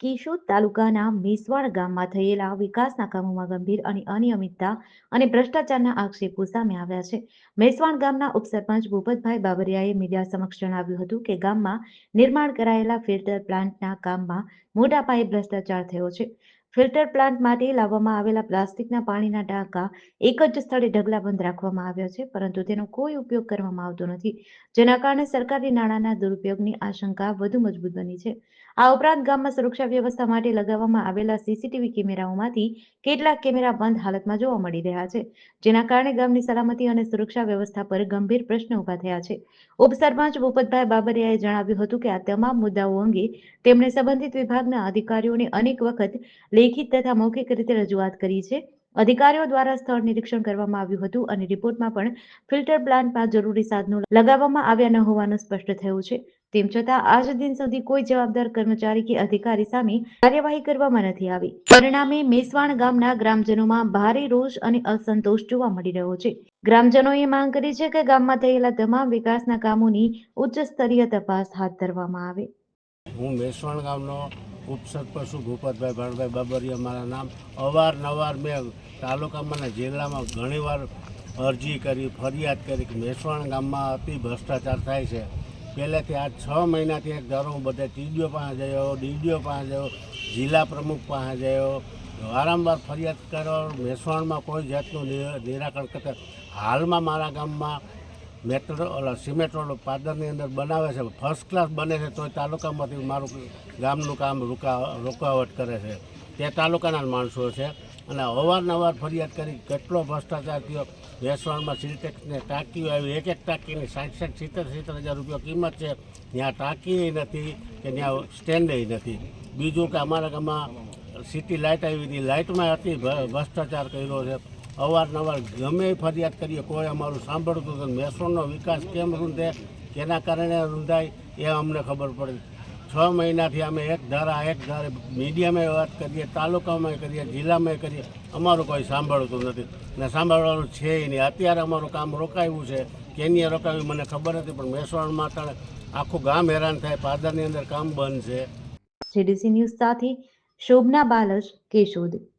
કેશોદ તાલુકાના મેસવાડ ગામમાં થયેલા વિકાસના કામોમાં ગંભીર અને અનિયમિતતા અને ભ્રષ્ટાચારના આક્ષેપો સામે આવ્યા છે. મેસવાડ ગામના ઉપસરપંચ ભૂપતભાઈ બાબરિયાએ મીડિયા સમક્ષ જણાવ્યું હતું કે ગામમાં નિર્માણ કરાયેલા ફિલ્ટર પ્લાન્ટના કામમાં મોટા પાયે ભ્રષ્ટાચાર થયો છે. ફિલ્ટર પ્લાન્ટ માટે લાવવામાં આવેલા પ્લાસ્ટિકના પાણીના ટાંકા એક જ સ્થળે ઢગલાબંધ રાખવામાં આવ્યા છે, પરંતુ તેનો કોઈ ઉપયોગ કરવામાં આવતો નથી, જેના કારણે સરકારી નાણાંના દુરુપયોગની આશંકા વધુ મજબૂત બની છે. આ ઉપરાંત ગામમાં સુરક્ષા વ્યવસ્થા માટે લગાવવામાં આવેલા સીસીટીવી કેમેરાઓમાંથી કેટલાક કેમેરા બંધ હાલતમાં જોવા મળી રહ્યા છે, જેના કારણે ગામની સલામતી અને સુરક્ષા વ્યવસ્થા પર ગંભીર પ્રશ્ન ઊભા થયા છે. ઉપસરપંચ ભૂપતભાઈ બાબરિયાએ જણાવ્યું હતું કે આ તમામ મુદ્દાઓ અંગે તેમણે સંબંધિત વિભાગના અધિકારીઓને અનેક વખત લેખિત તથા મૌખિક રીતે રજૂઆત કરી છે. અધિકારીઓ દ્વારા સ્થળ નિરીક્ષણ કરવામાં આવ્યું હતું અને રિપોર્ટમાં પણ ફિલ્ટર પ્લાન્ટમાં જરૂરી સાધનો લગાવવામાં આવ્યા ન હોવાનું સ્પષ્ટ થયું છે. તેમ છતાં, આજ દિન સુધી કોઈ જવાબદાર કર્મચારી કે અધિકારી સામે કાર્યવાહી કરવામાં નથી આવી. પરિણામે, મેસવાણ ગામના ગ્રામજનોમાં ભારે રોષ અને અસંતોષ જોવા મળી રહ્યો છે. ગ્રામજનોએ માંગ કરી છે કે ગામમાં થયેલા તમામ વિકાસના કામોની ઉચ્ચ સ્તરીય તપાસ હાથ ધરવામાં આવે. હું મેસવાણ ગામનો ઉપસરપંચ પશુ ભૂપતભાઈ ભણભાઈ બાબરિયા મારા નામ. અવારનવાર મેં તાલુકામાં જિલ્લામાં ઘણીવાર અરજી કરી, ફરિયાદ કરી કે મેસવાણ ગામમાં અતિ ભ્રષ્ટાચાર થાય છે. પહેલેથી આ છ મહિનાથી એક ધારો હું બધે ટીડીઓ પાસે જયો ડીડીઓ પાસે જયો જિલ્લા પ્રમુખ પાસે જયો વારંવાર ફરિયાદ કરો મેસવાણમાં કોઈ જાતનું નિરાકરણ કરતા. હાલમાં મારા ગામમાં મેટ્રો ઓલા સિમેન્ટ રોડ પાદરની અંદર બનાવે છે ફર્સ્ટ ક્લાસ બને છે, તોય તાલુકામાંથી મારું ગામનું કામ રૂકા, રોકાવટ કરે છે. તે તાલુકાના માણસો છે. અને અવારનવાર ફરિયાદ કરી કેટલો ભ્રષ્ટાચાર થયો. વેસવાણમાં સિલટેક્સને ટાંકીઓ આવી. એક એક ટાંકીની સાઠ સાઠ સિત્તેર સિત્તેર હજાર રૂપિયા કિંમત છે. ત્યાં ટાંકી નથી કે ત્યાં સ્ટેન્ડે નથી. બીજું કે અમારા ગામમાં સિટી લાઇટ આવી હતી. લાઇટમાં હતી ભ્રષ્ટાચાર કર્યો છે. અવારનવાર ગમે ફરિયાદ કરીએ, કોઈ અમારું સાંભળતું નથી મેસોનનો વિકાસ કેમ રૂંધે, કેના કારણે રૂંધાય, એ અમને ખબર પડે. છ મહિનાથી અમે એક ધારા, એક ધારે મીડિયામાં વાત કરીએ, તાલુકામાં કરીએ, જિલ્લામાં કરીએ, અમારું કોઈ સાંભળતું નથી. ને સાંભળવાનું છે નહીં. અત્યારે અમારું કામ રોકાયું છે. કેનીએ રોકાયું, મને ખબર નથી પણ મેસોણમાં તાણે આખું ગામ હેરાન થાય, પાદરની અંદર કામ બંધ છે. સીડીસી ન્યૂઝ સાથે શોભના બાલશ કેશોદ.